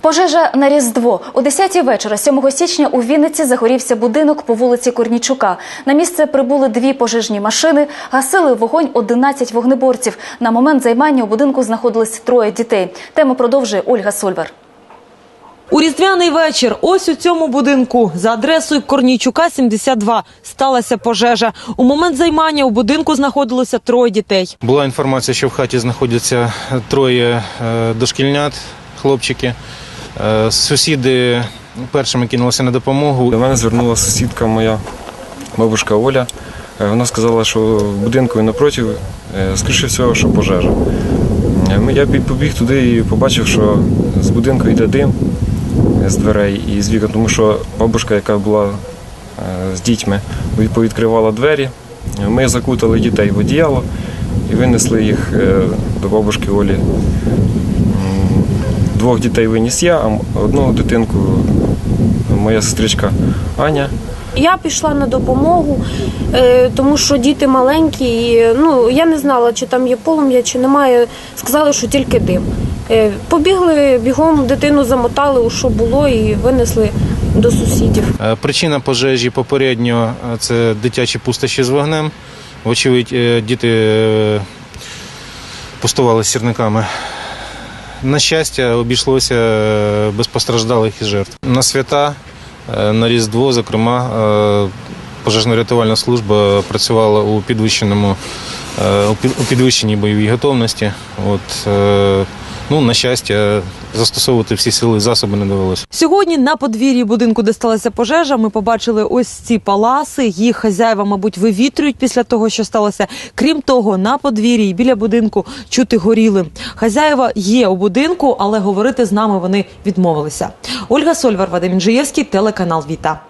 Пожежа на Різдво. О 10-й вечора 7 січня у Вінниці загорівся будинок по вулиці Корнічука. На місце прибули дві пожежні машини, гасили вогонь 11 вогнеборців. На момент займання у будинку знаходились троє дітей. Тему продовжує Ольга Сольвер. У різдвяний вечір ось у цьому будинку за адресою Корнійчука, 72, сталася пожежа. У момент займання у будинку знаходилося троє дітей. Була інформація, що в хаті знаходяться троє е, дошкільнят, хлопчики. Е, Сусіди першими кинулися на допомогу. До мене звернулася сусідка моя, бабушка Оля. Е, Вона сказала, що в будинку напроти, е, скоріше всього, що пожежа. Я побіг туди і побачив, що з будинку йде дим з дверей і з вікон, тому що бабушка, яка була з дітьми, повідкривала двері. Ми закутали дітей в одіяло і винесли їх до бабушки Олі. Двох дітей виніс я, а одну дитинку моя сестричка Аня. Я пішла на допомогу, е, тому що діти маленькі, і ну я не знала, чи там є полум'я, чи немає. Сказали, що тільки дим. Е, Побігли бігом, дитину замотали, у що було, і винесли до сусідів. Е, Причина пожежі попередньо це дитячі пустощі з вогнем. Вочевидь, діти пустували сірниками. На щастя, обійшлося е, без постраждалих і жертв. На свята, е, на Різдво, зокрема, е, пожежно-рятувальна служба працювала у підвищеному у підвищеній бойовій готовності. От, ну, на щастя, застосовувати всі сили і засоби не довелося. Сьогодні на подвір'ї будинку, де сталася пожежа, ми побачили ось ці паласи. Їх хазяїва, мабуть, вивітрюють після того, що сталося. Крім того, на подвір'ї біля будинку чути горіли. Хазяїва є у будинку, але говорити з нами вони відмовилися. Ольга Сольвар, Вадим Інжиєвський, телеканал Віта.